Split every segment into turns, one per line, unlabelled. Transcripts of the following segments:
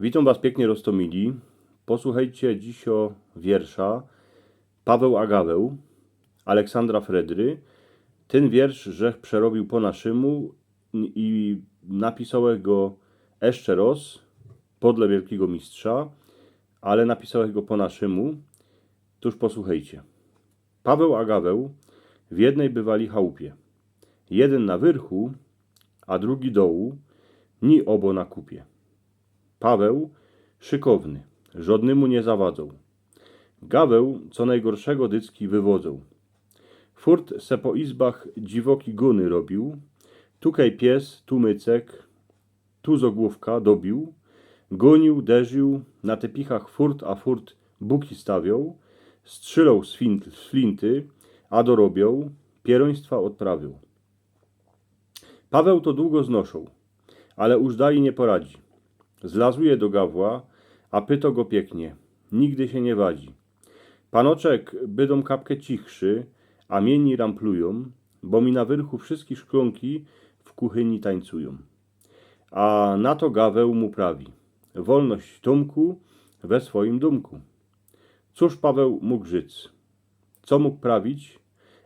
Witam Was pięknie roztomili. Posłuchajcie dziś o wiersza Paweł Agaweł, Aleksandra Fredry. Ten wiersz Rzech przerobił po naszemu i napisał go jeszcze raz podle wielkiego mistrza, ale napisał go po naszemu. Tuż posłuchajcie. Paweł Agaweł w jednej bywali chałupie. Jeden na wyrchu, a drugi dołu, ni obo na kupie. Paweł szykowny, żadnemu nie zawadzał. Gaweł co najgorszego dycki wywodzą. Furt se po izbach dziwoki guny robił, tukaj pies, tu mycek, tu zogłówka dobił, gonił, derzył, na tepichach furt a furt buki stawiał, strzelał z, flinty, a dorobią, pieroństwa odprawił. Paweł to długo znoszą, ale już dalej nie poradzi. Zlazuje do gawła, a pyto go pięknie. Nigdy się nie wadzi. Panoczek bydą kapkę cichszy, a mieni ramplują, bo mi na wyrchu wszystkie szklonki w kuchyni tańcują. A na to gaweł mu prawi. Wolność Tomku we swoim dumku. Cóż Paweł mógł żyć? Co mógł prawić?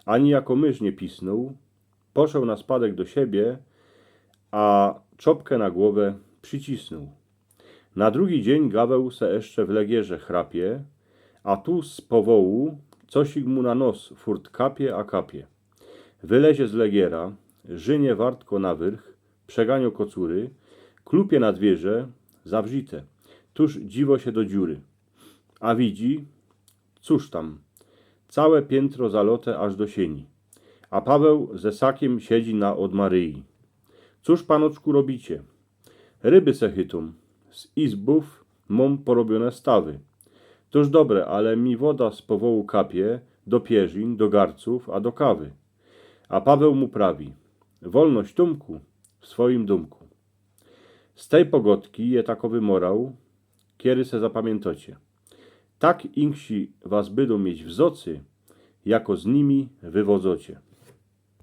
Ani jako mysz nie pisnął. Poszedł na spadek do siebie, a czopkę na głowę przycisnął. Na drugi dzień Gaweł se jeszcze w legierze chrapie, a tu z powołu cosik mu na nos furt kapie a kapie. Wylezie z legiera, żynie wartko na wyrch, przeganio kocury, klupie na zwierzę, zawrzite, tuż dziwo się do dziury. A widzi, cóż tam, całe piętro zalote aż do sieni, a Paweł ze sakiem siedzi na od Maryi. Cóż panoczku robicie? Ryby se chytą, z izbów mom porobione stawy. Toż dobre, ale mi woda z powołu kapie do pierzin, do garców, a do kawy. A Paweł mu prawi, wolność Tomku w swoim dumku. Z tej pogodki je takowy morał, kiery se zapamiętocie. Tak inksi was będą mieć w zocy, jako z nimi wywodzocie.